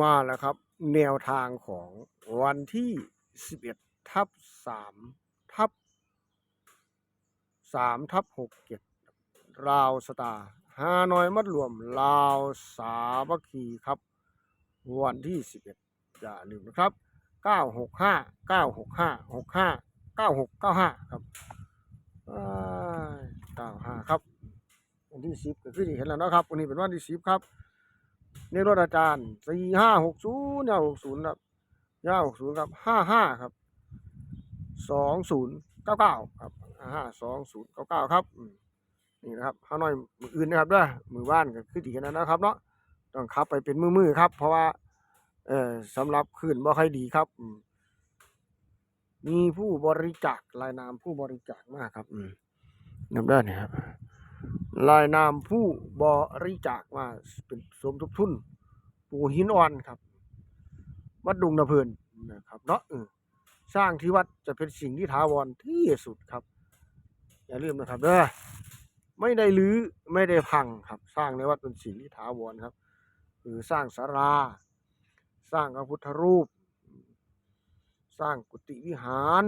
มาแล้วครับ แนวทางของวันที่ 11 ทับ 3 ทับ 3 ทับ 67ราวสตาร์ฮานอยมัดรวมลาวสามัคคีครับ วันที่ 11 อย่าลืมนะครับ 965 965 65 9695 ครับอ้าย95 ครับ วันที่ 10ก็คือที่เห็นแล้วนะครับ วันนี้เป็นวันที่ 10 ครับ ในรถอาจารย์สี่ห้าหกศูนย์ยาหกศูนย์ครับยาหกศูนย์ครับห้าห้าครับสองศูนย์เก้าเก้าครับห้าสองศูนย์เก้าเก้าครับนี่นะครับห้าน้อยมืออื่นนะครับด้อมือบ้านก็คือที่นั้นนะครับเนาะต้องขับไปเป็นมือมือๆครับ เพราะว่าเออสำหรับขึ้นบ่ค่อยดีครับมีผู้บริจาครายนามผู้บริจาคมากครับอืมนำได้นะครับ รายนามผู้บริจาคมาเป็นสมทบทุนปูหินอ่อนครับ วัดดุงนาเพลินนะครับเนาะสร้างที่วัดจะเป็นสิ่งที่ถาวรที่สุดครับ อย่าลืมนะครับเด้อไม่ได้รื้อไม่ได้พังครับ สร้างในวัดเป็นสิ่งที่ถาวรครับคือสร้างศาลาสร้างพระพุทธรูป สร้างกุฏิวิหาร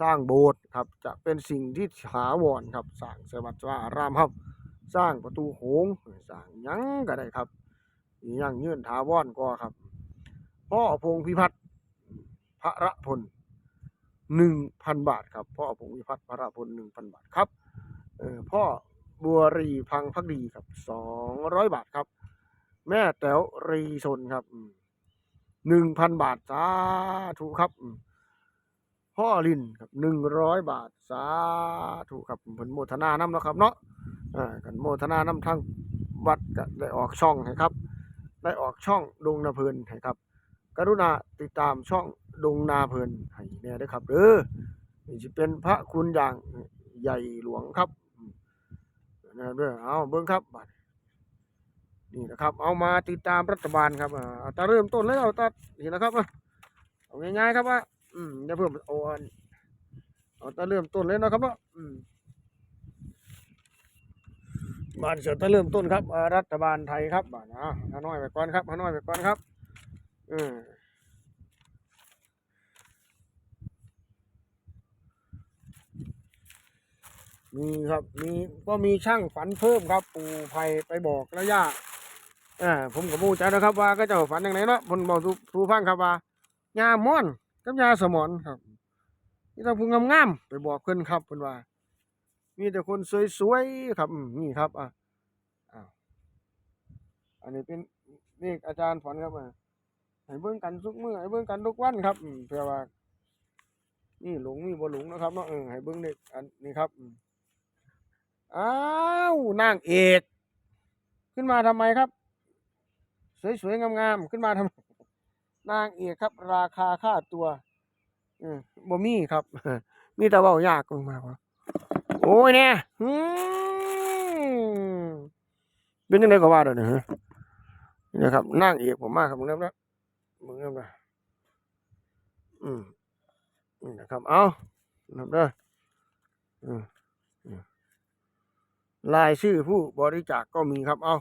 สร้างโบสถ์ครับจะเป็นสิ่งที่ถาวรครับสร้างสวัสดิ์วาอารามครับ สร้างประตูโขงสร้างยังก็ได้ครับอีหยังยื่นถาวรก็ครับพ่อพงษ์พิพัฒน์พระพลหนึ่งพันบาทครับพ่อพงษ์พิพัฒน์พระพลหนึ่งพันบาทครับพ่อบัวรีพังพักดีครับสองร้อยบาทครับ แม่แต๋วรีชนครับหนึ่งพันบาทสาธุครับ พ่อลินครับหนึ่งร้อยบาทสาธุครับผลโมทนาน้ำเนาะครับเนาะอ่ากันโมทนานำทางวัดก็ได้ออกช่องให้ครับ ได้ออกช่องดงนาเพลินให้ครับ กรุณาติดตามช่องดงนาเพลินให้แน่ด้วยครับเด้อนี่จะเป็นพระคุณอย่างใหญ่หลวงครับนะครับเด้อเอาเบิ้งครับบัดนี่นะครับ เอามาติดตามรัฐบาลครับอ่าเอาแตาเริ่มต้นเลยเอาแตานี่นะครับเอาง่ายๆครับว่า อืมอย่าเพิ่มเออันเอาแตาเริ่มต้นเลยนะครับเนาะอืมบานเสือตะเริ่มต้นครับรัฐบาลไทยครับบ้านอะฮานอยไปก่อนครับฮานอยไปก่อนครับเออมีครับมีก็มีช่างฝันเพิ่มครับ ปู่ไผ่ไปบอกระยะอ่าผมกับมู่ใจนะครับว่าก็จ้าฝันอย่างไรเนาะผมบอกสูฟังครับว่ายาม่อน กับยาสมอนครับนี่ต้องพูงามๆไปบอกเพิ่อนครับเพิ่อนว่า มีแต่คนสวยๆครับนี่ครับอะอันนี้เป็นเลขอาจารย์ฝันครับอะให้เบิ่งกันทุกมื้อให้เบิ่งกันทุกวันครับเพื่อว่า นี่หลงมีบ่หลงนะครับเนาะเออให้เบิ่งเลขอันนี้ครับอ้าวนางเอก ขึ้นมาทำไมครับ สวยๆงามๆขึ้นมาทำไม นางเอกครับ ราคาค่าตัวอืมบ่มีครับ มีแต่เว้ายากลงมาครับโอ้ยเนี่ยอืมเป็นยังไงก็ว่าเดี๋ยวนี้ฮะนี่นะครับนั่งเอกผมมากครับมึงเริ่มแล้วมึงเริ่มแล้วอืมนี่นะครับ เอานับเด้ออืมอืมรายชื่อผู้บริจาคก็มีครับ เอา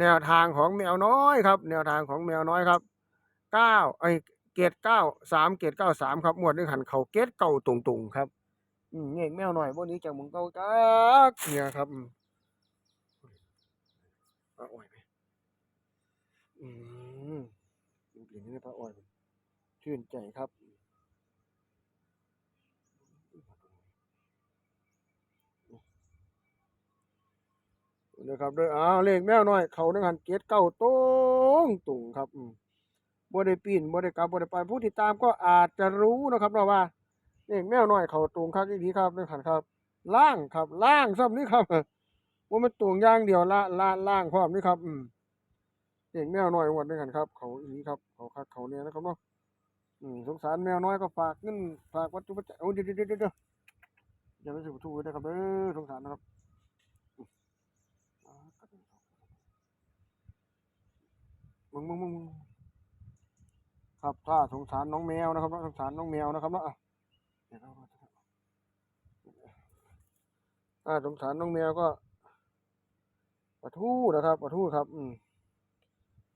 แนวทางของแมวน้อยครับ แนวทางของแมวน้อยครับ เก้าไอเกตเก้าสามเกตเก้าสามครับหมวดนึงหันเขาเกตเก้าตรงๆครับอืมเงี้ยแมวหน่อยพวกนี้จากมึงเก้าจักเนี่ยครับอืมพระอ้อยไหมอืมเปลี่ยนนี่พระอ้อยชื่นใจครับนะครับเด้ออ้าวเลขแมวหน้อย เขานึงหันเกตเก้าตรงตุงครับอืม บ่ได้ปีนบ่ได้กลับบ่ได้ไปผู้ติดตามก็อาจจะรู้นะครับเนาะว่านี่แมวน้อยเขาตรงครับอีกทีครับนี่ขันครับ ล่างครับ ล่างซ้ำนี่ครับว่ามันตรงย่างเดียวละล่าล่างพร้อมนี่ครับ อืมเด็กแมวน้อยวันนี้ขันครับ เขาอีทีครับ เขาคักเขาเนี่ยนะครับเนาะอืมสงสารแมวน้อยก็ฝากเงินฝากวัตถุปัจจัยโอ้เดี๋ยวเดี๋ยวเดี๋ยวเดี๋ยวอย่าไปถูกถูกนะครับเด้อสงสารนะครับมึงมึงมึง ครับถ้าสงสารน้องแมวนะครับเนาสงสารน้องแมวนะครับเนาะถ้าสงสารน้องแมวก็ปะทู่นะครับปะทู่ครับ อืม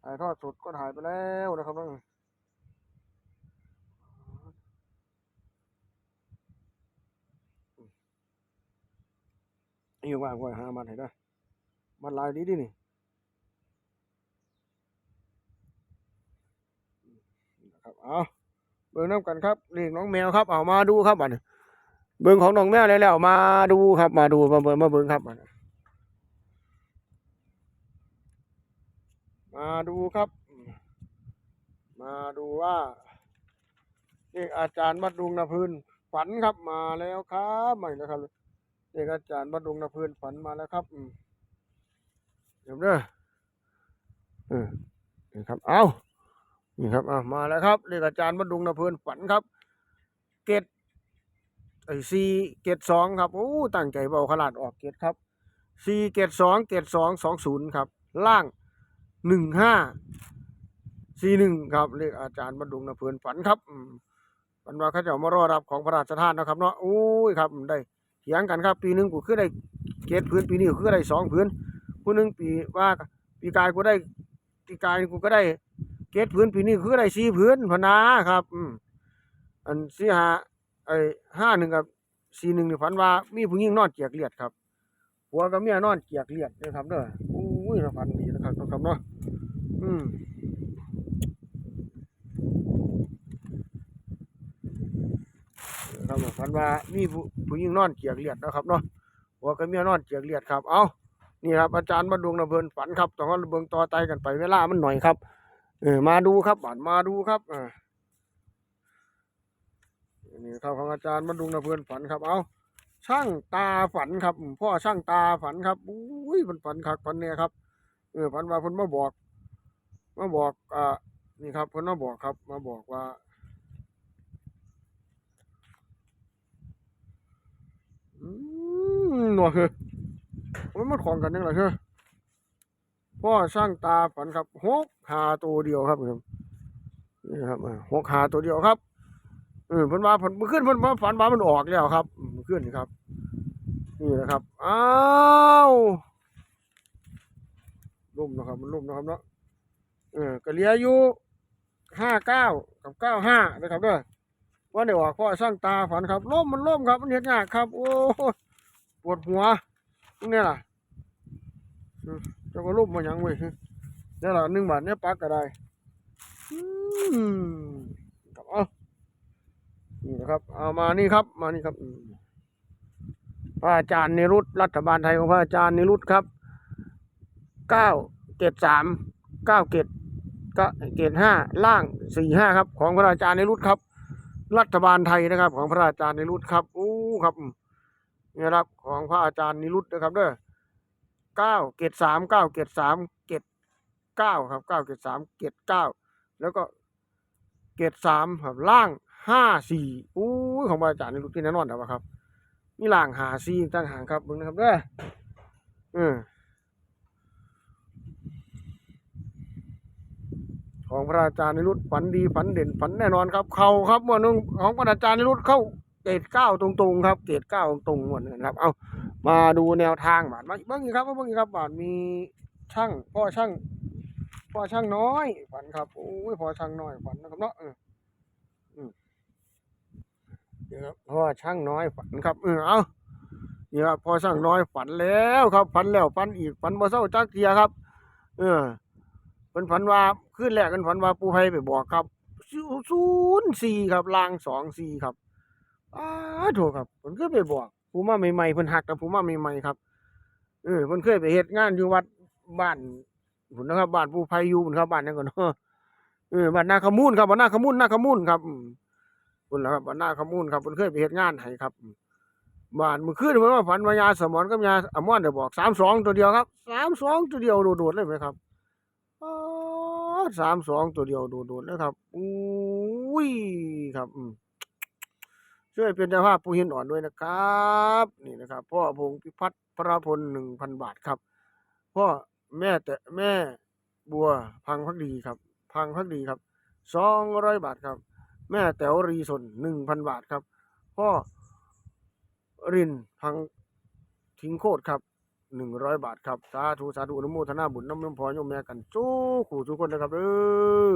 ถ่ายทอดสดก็ถ่ายไปแล้วนะครับน้องอยู่ว่างไว้หามันให้ได้มันลายดีดินี่นะ ครับเอาเบิ่งน้ำกันครับเรียกน้องแมวครับเอามาดูครับบัดเบิ่งของน้องแมวแล้วแล้วมาดูครับ มาดูมาเบิ่งมาเบิ่งครับบัดมาดูครับ มาดูว่าเด็กอาจารย์บัดดุงนาพื้นฝันครับมาแล้วครับมาอีกแล้วครับเด็กอาจารย์บัดดุงนาพื้นฝันมาแล้วครับเดี๋ยวเด้อเออครับเอา นี่ครับเอามาแล้วครับเด็กอาจารย์บดดุงนาพื้นฝันครับ เกตไอซีเกตสองครับโอ้ตั้งใจเบาขนาดออกเกตครับซีเกตสองเกตสองสองศูนย์ครับ ล่างหนึ่งห้าสี่หนึ่งครับเลขอาจารย์บรรดุงนะเพื่อนฝันครับอืมฝันว่าเขาจะเอามารอรับของพระราชทานนะครับเนาะโอ้ยครับได้เถียงกันครับ ปีหนึ่งกูคือได้เกตพื้นปีนี้กูคือได้สองพื้นผู้หนึ่งปีว่าปีกายกูได้ปีกายกูก็ได้ เกตพื้นปีนี้คือได้สี่พื้นพนาครับ อืมอันสี่ห้าไอ้ห้าหนึ่งกับสี่หนึ่งนี่ฝันว่ามีผู้หญิงนอนเกียกเลียดครับผัวกับเมียนอนเกียกเลียดนะครับเด้อโอ้ยฝันดีนะครับครับเนาะอืมครับฝันว่ามีผู้ผู้หญิงนอนเกียกเลียดนะครับเนาะหัวกับเมียนอนเกียกเลียดครับ เอานี่ครับอาจารย์มาดวงนะเพิ่นฝันครับต้องเอาเบิงต่อไตกันไปเวลามันหน่อยครับ เออมาดูครับบาดมาดูครับอ่านี่ครับของอาจารย์มาดวงนะเพิ่อนฝันครับ เอาช่างตาฝันครับพ่อช่างตาฝันครับอุ้ยมันฝันคักฝันเนี่ยครับเออฝันว่าเพิ่นมาบอกมาบอกอ่านี่ครับเพิ่นมาบอกครับ มาบอกว่าอืมหนวกคือมันมันของกันยังไงคือ พ่อสร้างตาฝันครับหกหาตัวเดียวครับผมนี่ครับอ่าหกหาตัวเดียวครับเออเพิ่นว่าเพิ่นเมื่อคืนเพิ่นว่าฝันว่ามันออกแล้วครับอืมเมื่อคืนครับนี่นะครับอ้าวล่มนะครับมันล่มนะครับเนาะเออก็เลียอยู่ห้าเก้ากับเก้าห้านะครับเด้อว่าเดี๋ยวพ่อสร้างตาฝันครับล่มมันล่มครับมันเห็นยากครับ โอ้ปวดหัวตรงนี้ล่ะอืมเจ้าก็ล่มมาหยังเว้ยนี่ละหนึ่งบาทเนี่ยปักก็ได้อืมครับเอานี่นะครับ เอามานี่ครับ มานี่ครับพระอาจารย์นิรุตรัฐบาลไทยของพระอาจารย์นิรุตครับเก้าเกตสามเก้าเกตก็เกตห้าล่างสี่ห้าครับ ของพระอาจารย์นิรุตครับ รัฐบาลไทยนะครับ ของพระอาจารย์นิรุตครับอู้ครับนี่ครับของพระอาจารย์นิรุตนะครับเด้อ เก้าเกตสามเก้าเกตสามเกตเก้าครับเก้าเกตสามเกตเก้าแล้วก็เกตสามครับล่างห้าสี่อู้ของพระอาจารย์นิรุตที่แน่นอนนะครับนี่ล่างหาสี่ตั้งหางครับเบิ่งนะครับเด้ออืมของพระอาจารย์นิรุตฝันดีฝันเด่นฝันแน่นอนครับ เขาครับหมวดหนึ่งของพระอาจารย์นิรุตเข้าเกตเก้าตรงๆครับ เกตเก้าตรงๆหมวดนึงครับเอา มาดูแนวทางบาทมาเบ้างอีกครับเบ้างอีกครับบาทมีช่างพ่อช่างพ่อช่างน้อยฝันครับโอ้ยพ่อช่างน้อยฝันนะครับเนาะเอออืมเดี๋ยวครับพ่อช่างน้อยฝันครับเออเอานี่ครับพ่อช่างน้อยฝันแล้วครับฝันแล้วฝันอีกฝันบ่เศร้าจักเทียครับ เออเป็นฝันว่าขึ้นแรกกันฝันว่าปูไพไปบอกครับศูนย์สี่ครับลางสองสี่ครับอ้าโถครับเพิ่นเคยไปบอก ผู้มาใหม่ๆเพิ่นหักกับผู้มาใหม่ๆครับเออเพิ่นเคยไปเฮ็ดงานอยู่วัดบ้านพุ่นนะครับบ้านปูไพอยู่พุ่นครับบ้านนั้นก่อนเนาะเออบ้านนาขมูลครับบ้านนาขมูลนาขมูลครับอืมพุ่นละครับบ้านนาขมูลครับเพิ่นเคยไปเฮ็ดงานให้ครับบ้านมื่อคืนเพิ่นว่าฝันว่ายาสมอนกับยาอมอนได้บอก32ตัวเดียวครับ32ตัวเดียวโดดๆเลยไหมครับสามสองตัวเดียวโดดๆนะครับอุ้ยครับอืม ช่วยเป็นเจ้าภาพปูหินอ่อนด้วยนะครับ นี่นะครับ พ่อพงพิพัฒน์พระพลหนึ่งพันบาทครับ พ่อแม่แต่แม่บัวพังพักดีครับ พังพักดีครับสองร้อยบาทครับ แม่แต๋วรีสนหนึ่งพันบาทครับ พ่อรินพังทิ้งโคตรครับหนึ่งร้อยบาทครับ สาธุ สาธุอนุโมทนาบุญน้ำน้ำพอยมแม่กันจู้ขู่ทุกคนนะครับเออ